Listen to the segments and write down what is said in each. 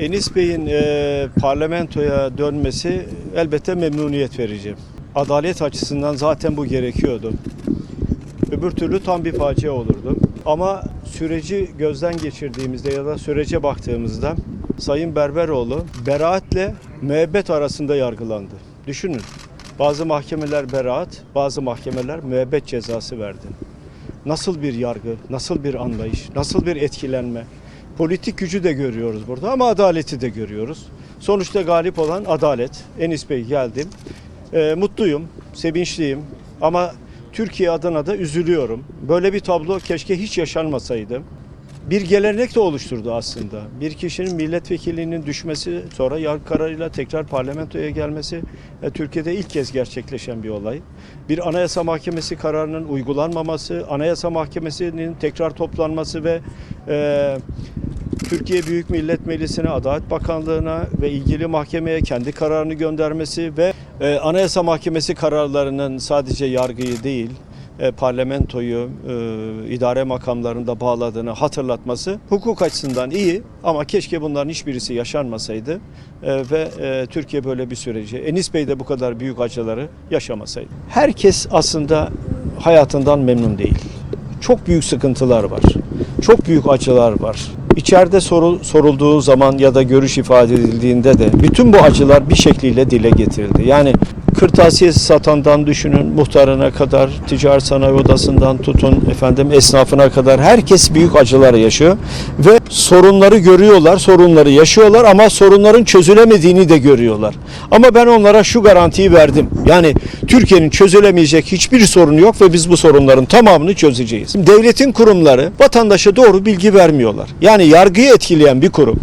Enis Bey'in e, parlamentoya dönmesi elbette memnuniyet verici. Adalet açısından zaten bu gerekiyordu. Öbür türlü tam bir facia olurdu. Ama süreci gözden geçirdiğimizde ya da sürece baktığımızda Sayın Berberoğlu beraatle müebbet arasında yargılandı. Düşünün. Bazı mahkemeler beraat, bazı mahkemeler müebbet cezası verdi. Nasıl bir yargı, nasıl bir anlayış, nasıl bir etkilenme. Politik gücü de görüyoruz burada ama adaleti de görüyoruz. Sonuçta galip olan adalet. Enis Bey geldim. Ee, mutluyum, sevinçliyim ama Türkiye adına da üzülüyorum. Böyle bir tablo keşke hiç yaşanmasaydı. Bir gelenek de oluşturdu aslında. Bir kişinin milletvekilliğinin düşmesi sonra yargı kararıyla tekrar parlamentoya gelmesi e, Türkiye'de ilk kez gerçekleşen bir olay. Bir anayasa mahkemesi kararının uygulanmaması, anayasa mahkemesinin tekrar toplanması ve e, Türkiye Büyük Millet Meclisi'ne, Adalet Bakanlığı'na ve ilgili mahkemeye kendi kararını göndermesi ve e, Anayasa Mahkemesi kararlarının sadece yargıyı değil, e, parlamentoyu, e, idare makamlarında bağladığını hatırlatması hukuk açısından iyi ama keşke bunların hiçbirisi yaşanmasaydı e, ve e, Türkiye böyle bir süreci, Enis Bey de bu kadar büyük acıları yaşamasaydı. Herkes aslında hayatından memnun değil. Çok büyük sıkıntılar var. Çok büyük acılar var. İçeride soru, sorulduğu zaman ya da görüş ifade edildiğinde de bütün bu acılar bir şekliyle dile getirildi. Yani kırtasiye satandan düşünün muhtarına kadar, ticaret sanayi odasından tutun efendim esnafına kadar herkes büyük acılar yaşıyor ve sorunları görüyorlar, sorunları yaşıyorlar ama sorunların çözülemediğini de görüyorlar. Ama ben onlara şu garantiyi verdim. Yani Türkiye'nin çözülemeyecek hiçbir sorunu yok ve biz bu sorunların tamamını çözeceğiz. Devletin kurumları vatandaşa doğru bilgi vermiyorlar. Yani yargıyı etkileyen bir kurum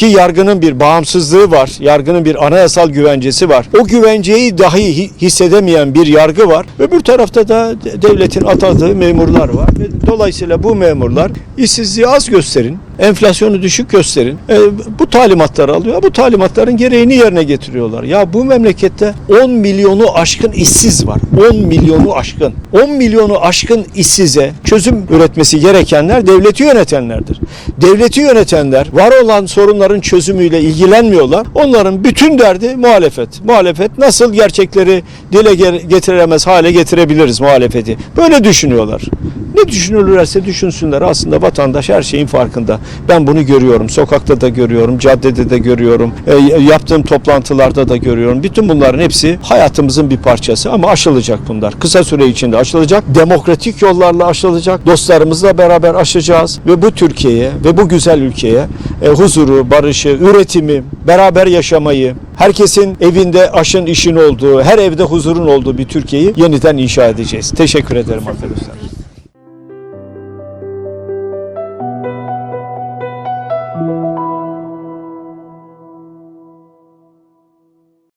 ki yargının bir bağımsızlığı var, yargının bir anayasal güvencesi var. O güvenceyi dahi hi- hissedemeyen bir yargı var. Öbür tarafta da de- devletin atadığı memurlar var. Dolayısıyla bu memurlar işsizliği az gösterin, enflasyonu düşük gösterin. E, bu talimatları alıyor. Bu talimatların gereğini yerine getiriyorlar. Ya bu memlekette 10 milyonu aşkın işsiz var. 10 milyonu aşkın. 10 milyonu aşkın işsize çözüm üretmesi gerekenler devleti yönetenlerdir. Devleti yönetenler var olan sorunların çözümüyle ilgilenmiyorlar. Onların bütün derdi muhalefet. Muhalefet nasıl gerçekleri dile ge- getiremez hale getirebiliriz muhalefeti. Böyle düşünüyorlar. Ne düşünürlerse düşünsünler. Aslında vatandaş her şeyin farkında. Ben bunu görüyorum. Sokakta da görüyorum, caddede de görüyorum. e, yaptığım toplantılarda da görüyorum. Bütün bunların hepsi hayatımızın bir parçası ama aşılacak bunlar. Kısa süre içinde aşılacak. Demokratik yollarla aşılacak. Dostlarımızla beraber aşacağız ve bu Türkiye'ye ve bu güzel ülkeye e, huzuru, barışı, üretimi, beraber yaşamayı, herkesin evinde aşın işin olduğu, her evde huzurun olduğu bir Türkiye'yi yeniden inşa edeceğiz. Teşekkür ederim arkadaşlar.